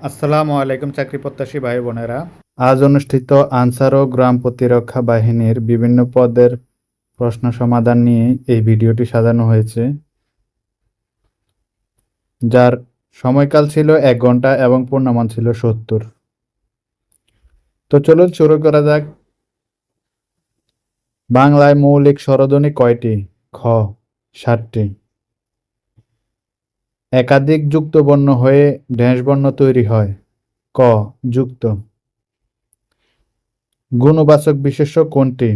আসসালামু আলাইকুম, চাকরি প্রত্যাশী ভাই বোনেরা। আজ অনুষ্ঠিত আনসার ও গ্রাম প্রতিরক্ষা বাহিনীর বিভিন্ন পদের প্রশ্ন সমাধান নিয়ে এই ভিডিওটি সাজানো হয়েছে। যার সময়কাল ছিল এক ঘণ্টা এবং পূর্ণমান ছিল সত্তর। তো চলুন শুরু করা যাক। বাংলায় মৌলিক স্বরধ্বনি কয়টি? খ ষাটটি একাধিক যুক্ত বর্ণ হয়ে ড্যাশ বর্ণ তৈরি হয়। ক, যুক্ত। গুণবাচক বিশেষ্য কোনটি?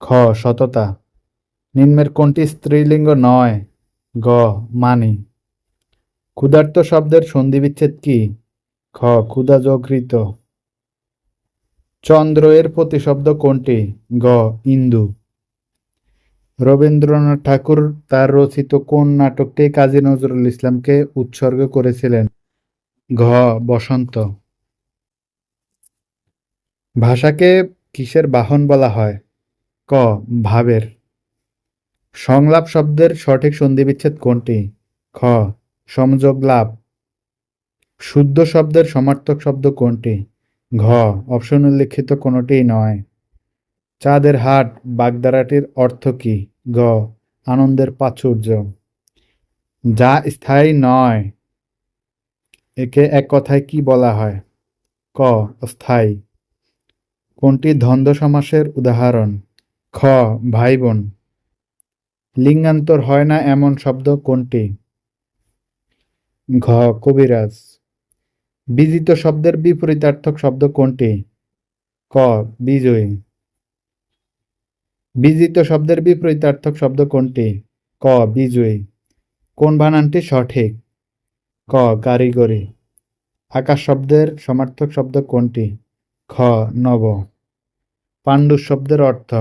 খ, সততা। নিম্নের কোনটি স্ত্রীলিঙ্গ নয়? গ, মানি। ক্ষুধার্ত শব্দের সন্ধিবিচ্ছেদ কি? খ ক্ষুধা যকৃত চন্দ্র এর প্রতিশব্দ কোনটি? গ, ইন্দু। রবীন্দ্রনাথ ঠাকুর তার রচিত কোন নাটকটি কাজী নজরুল ইসলামকে উৎসর্গ করেছিলেন? ঘ. বসন্ত। ভাষাকে কিসের বাহন বলা হয়? ক. ভাবের। সংলাপ শব্দের সঠিক সন্ধিবিচ্ছেদ কোনটি? খ. সংযোগ লাভ। শুদ্ধ শব্দের সমার্থক শব্দ কোনটি? ঘ. অপশন উল্লিখিত কোনোটিই নয়। চাঁদের হাট বাগদারাটির অর্থ কি? গ. আনন্দের প্রাচুর্য। যা স্থায়ী নয়, একে এক কথায় কি বলা হয়? ক. স্থায়ী কোনটি দ্বন্দ্ব সমাসের উদাহরণ? খ. ভাই বোন লিঙ্গান্তর হয় না এমন শব্দ কোনটি? ঘ. কবিরাজ। বিজিত শব্দের বিপরীতার্থক শব্দ কোনটি? ক. বিজয়ী। বিজিত শব্দের বিপরীতার্থক শব্দ কোনটি? ক, বিজয়ী। কোন বানানটি সঠিক? ক, কারিগরি। আকাশ শব্দের সমার্থক শব্দ কোনটি? খ, নব। পাণ্ডু শব্দের অর্থ,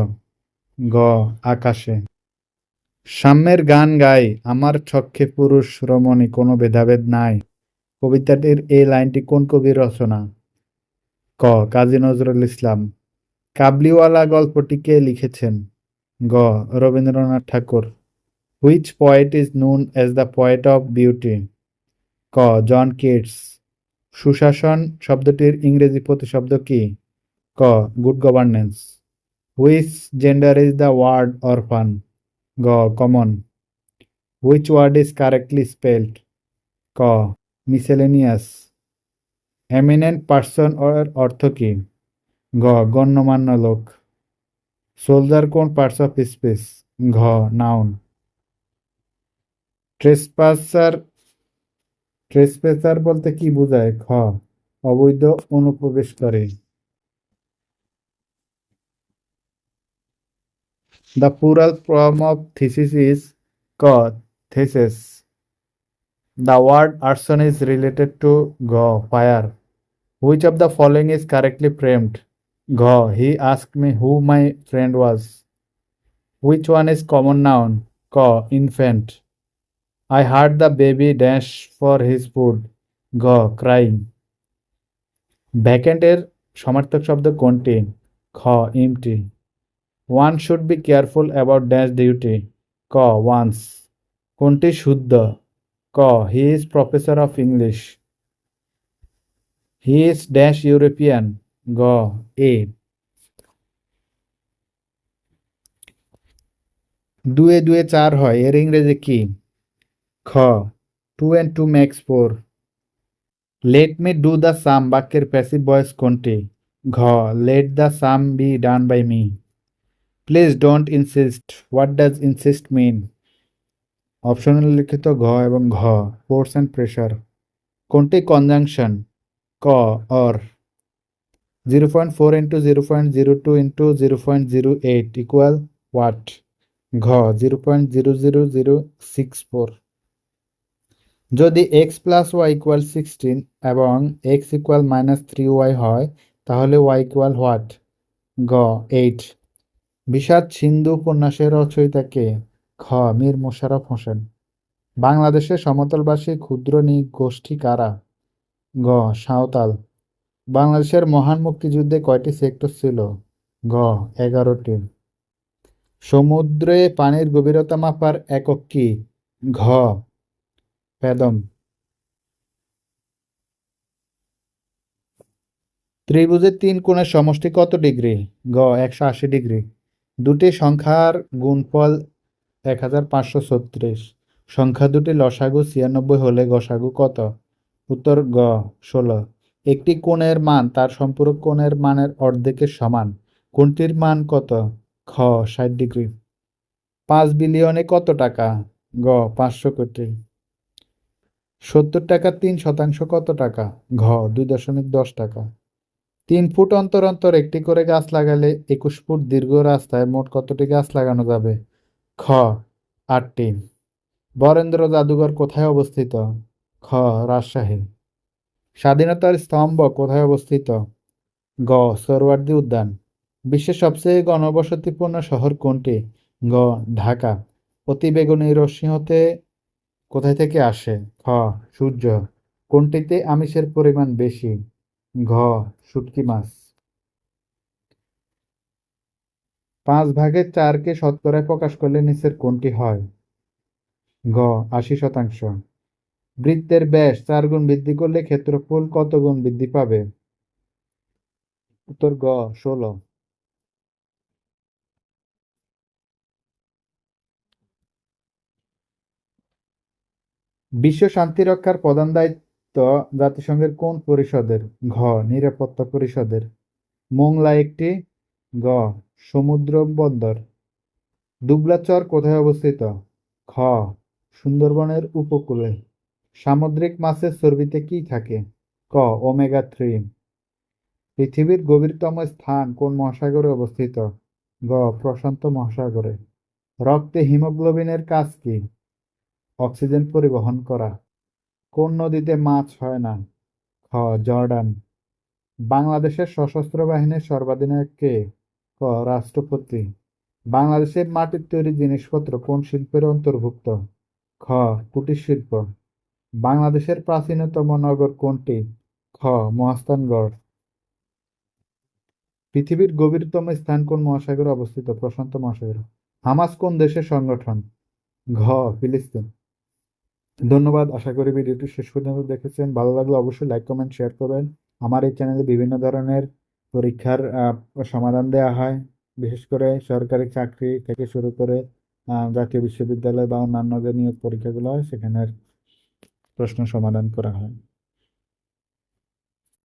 গ, আকাশে। সাম্যের গান গাই, আমার ছক্ষে পুরুষ রমণী, কোনো ভেদাভেদ নাই। কবিতাটির এই লাইনটি কোন কবির রচনা? ক, কাজী নজরুল ইসলাম। কাবলিওয়ালা গল্পটিকে লিখেছেন গ. Rabindranath Tagore. Which poet is known as the poet of beauty ক. জন কিটস সুশাসন শব্দটির ইংরেজি প্রতিশব্দ কি? ক. Good governance which gender is the word orphan গ. Common which word is correctly spelled ক. মিসেলেনিয়াস এমিনেন্ট পার্সন অর্থ কি? ঘ, গণ্যমান্য লোক। সোলজার কোন পার্টস অফ স্পেস ঘ নাউন ট্রেসপাসার ট্রেসপেসার বলতে কি বোঝায়? ঘ অবৈধ অনুপ্রবেশ করে। The plural form of thesis is ক theses the word arson is related to ঘ fire which of the following is correctly framed G. He asked me who my friend was. Which one is common noun? K. Infant. I heard the baby dash for his food. G. Crying. Vacant এর সমার্থক শব্দ কোনটি খ empty. One should be careful about dash duty. ক once. কোনটি শুদ্ধ ক he is professor of English. He is dash European. গ, এ। দুয়ে দুয়ে চার হয়, এর ইংরেজি কি? খ two and two makes four let me do the sum বাক্যের প্যাসিভ ভয়েস কোনটি? ঘ let the sum be done by me please don't insist what does insist mean optional লিখিত ঘ এবং ঘ ফোর্স অ্যান্ড প্রেশার কোনটি কনজাংশন ক or zero point four into zero point zero two into zero point zero eight equal what ঘ zero point zero zero zero six four যদি X plus Y equal sixteen এবং X equal minus three Y হয়, তাহলে Y equal what গ eight Bishad Sindhu উপন্যাসের রচয়িতাকে খ মীর মোশাররফ হোসেন। বাংলাদেশের সমতলবাসী ক্ষুদ্র গোষ্ঠী কারা? গ সাঁওতাল। বাংলাদেশের মহান মুক্তিযুদ্ধে কয়টি সেক্টর ছিল? গ, এগারোটি। সমুদ্রে পানির গভীরতা মাপার একক কি? ঘ, প্যাদম। ত্রিভুজের তিন কোণের সমষ্টি কত ডিগ্রি? গ, একশো আশি ডিগ্রি। দুটি সংখ্যার গুণফল এক হাজার পাঁচশো ছত্রিশ। সংখ্যা দুটি লসাগু ছিয়ানব্বই হলে গসাগু কত? উত্তর গ, ষোলো। একটি কোণের মান তার সম্পূরক কোণের মানের অর্ধেকের সমান। কোণটির মান কত? খ, ষাট ডিগ্রি। পাঁচ বিলিয়নে কত টাকা? গ, পাঁচশো কোটি। সত্তর টাকা তিন শতাংশ কত টাকা? ঘ, দুই দশমিক দশ টাকা। তিন ফুট অন্তর অন্তর একটি করে গাছ লাগালে একুশ ফুট দীর্ঘ রাস্তায় মোট কতটি গাছ লাগানো যাবে? খ, আটটি। বরেন্দ্র জাদুঘর কোথায় অবস্থিত? খ, রাজশাহী। স্বাধীনতার স্তম্ভ কোথায় অবস্থিত? গ. সোরওয়ার্দী উদ্যান। বিশ্বের সবচেয়ে গণবসতিপূর্ণ শহর কোনটি? গ. ঢাকা। অতিবেগুনি রশ্মি হতে কোথায় থেকে আসে? খ. সূর্য। কোনটিতে আমিষের পরিমাণ বেশি? ঘ. শুটকি মাছ। পাঁচ ভাগের চারকে শতকরায় প্রকাশ করলে নিচের কোনটি হয়? গ. আশি শতাংশ। বৃত্তের ব্যাস চার গুণ বৃদ্ধি করলে ক্ষেত্রফল কত গুণ বৃদ্ধি পাবে? উত্তর গ, ষোলো। বিশ্ব শান্তি রক্ষার প্রধান দায়িত্ব জাতিসংঘের কোন পরিষদের? ঘ, নিরাপত্তা পরিষদের। মোংলা একটি। গ, সমুদ্র বন্দর। দুবলাচর কোথায় অবস্থিত? খ, সুন্দরবনের উপকূলে। সামুদ্রিক মাছের চর্বিতে কি থাকে? ক, ওমেগা থ্রি। পৃথিবীর গভীরতম স্থান কোন মহাসাগরে অবস্থিত? গ, প্রশান্ত মহাসাগরে। রক্তে হিমোগ্লোবিনের কাজ কি? অক্সিজেন পরিবহন করা। কোন নদীতে মাছ হয় না? খ, জর্ডান। বাংলাদেশের সশস্ত্র বাহিনীর সর্বাধিনায়ক কে? ক, রাষ্ট্রপতি। বাংলাদেশের মাটির তৈরি জিনিসপত্র কোন শিল্পের অন্তর্ভুক্ত? খ, কুটির শিল্প। বাংলাদেশের প্রাচীনতম নগর কোনটি? খ, মহাস্থানগড়। পৃথিবীর গভীরতম স্থান কোন মহাসাগরে অবস্থিত? প্রশান্ত মহাসাগর। হামাস কোন দেশের সংগঠন? ঘ, ফিলিস্তিন। ধন্যবাদ, আশা করি ভিডিওটি শেষ পর্যন্ত দেখেছেন। ভালো লাগলে অবশ্যই লাইক, কমেন্ট, শেয়ার করবেন। আমার এই চ্যানেলে বিভিন্ন ধরনের পরীক্ষার সমাধান দেওয়া হয়। বিশেষ করে সরকারি চাকরি থেকে শুরু করে জাতীয় বিশ্ববিদ্যালয় বা অন্যান্য যে নিয়োগ পরীক্ষাগুলো হয়, সেখানের প্রশ্ন সমাধান করা হয়।